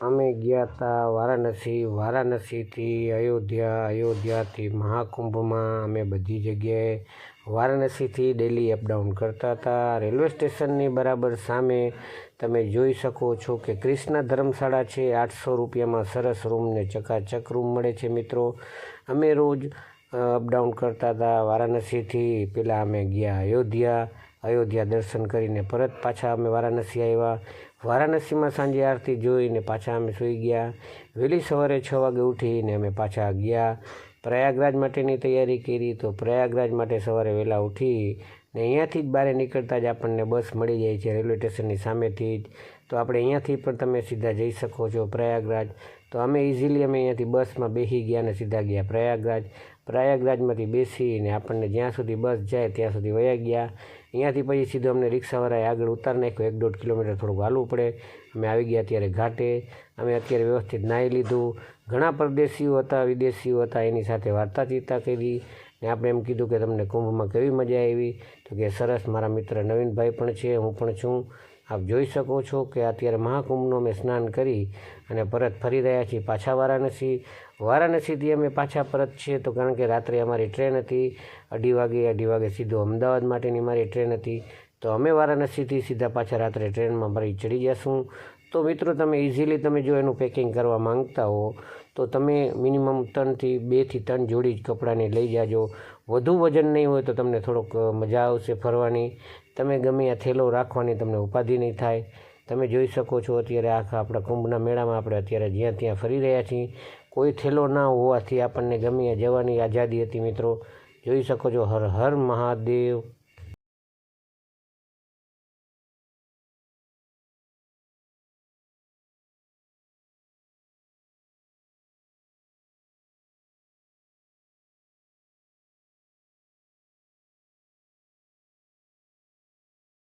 અમે ગયા હતા વારાણસી. વારાણસીથી અયોધ્યા, અયોધ્યાથી મહાકુંભમાં અમે બધી જગ્યાએ વારાણસીથી ડેલી અપડાઉન કરતા હતા રેલવે સ્ટેશનની બરાબર સામે તમે જોઈ શકો છો કે ક્રિષ્ના ધર્મશાળા છે. આઠસો રૂપિયામાં સરસ રૂમને ચકાચક રૂમ મળે છે મિત્રો. અમે રોજ અપડાઉન કરતા હતા વારાણસીથી. પહેલાં અમે ગયા અયોધ્યા અયોધ્યા દર્શન કરીને પરત પાછા અમે વારાણસી આવ્યા. વારાણસીમાં સાંજે આરતી જોઈને પાછા અમે સૂઈ ગયા. વહેલી સવારે છ વાગે ઉઠીને અમે પાછા ગયા. પ્રયાગરાજ માટેની તૈયારી કરી તો પ્રયાગરાજ માટે સવારે વહેલા ઉઠી ને અહીંયાથી જ બહાર નીકળતા જ આપણને બસ મળી જાય છે રેલવે સ્ટેશનની સામેથી જ. તો આપણે અહીંયાથી પણ તમે સીધા જઈ શકો છો પ્રયાગરાજ. તો અમે ઇઝીલી અમે અહીંયાથી બસમાં બેસી ગયા અને સીધા ગયા પ્રયાગરાજ. પ્રયાગરાજમાંથી બેસીને આપણને જ્યાં સુધી બસ જાય ત્યાં સુધી વયા ગયા. અહીંયાથી પછી સીધો અમને રિક્ષાવાળાએ આગળ ઉતાર નાખ્યો. એક દોઢ કિલોમીટર થોડુંક હાલવું પડે. અમે આવી ગયા ત્યારે ઘાટે. અમે અત્યારે વ્યવસ્થિત નાહી લીધું. ઘણા પરદેશીઓ હતા, વિદેશીઓ હતા, એની સાથે વાર્તા ચિંતા કરી. ને આપણે એમ કીધું કે તમને કુંભમાં કેવી મજા આવી? તો કે સરસ, મારા મિત્ર નવીનભાઈ પણ છે, હું પણ છું. આપ જોઈ શકો છો કે અત્યારે મહાકુંભનું અમે સ્નાન કરી અને પરત ફરી રહ્યા છીએ પાછા વારાણસી. વારાણસીથી અમે પાછા પરત છીએ તો કારણ કે રાત્રે અમારી ટ્રેન હતી. અઢી વાગે અઢી વાગે સીધો અમદાવાદ માટેની મારી ટ્રેન હતી. તો અમે વારાણસીથી સીધા પાછા રાત્રે ટ્રેનમાં મારી ચડી જશું. તો મિત્રો, તમે ઇઝીલી તમે જો એનું પેકિંગ કરવા માંગતા હો તો તમે મિનિમમ ત્રણથી બેથી ત્રણ જોડી જ કપડાંને લઈ જાજો. વધુ વજન નહીં હોય તો તમને થોડોક મજા આવશે ફરવાની. તમે ગમે આ થેલો રાખવાની તમને ઉપાધિ નહીં થાય. તમે જોઈ શકો છો અત્યારે આખા આપણા કુંભના મેળામાં આપણે અત્યારે જ્યાં ત્યાં ફરી રહ્યા છીએ. કોઈ થેલો ના હોવાથી આપણને ગમે જવાની આઝાદી હતી મિત્રો. જોઈ શકો છો હર હર મહાદેવ.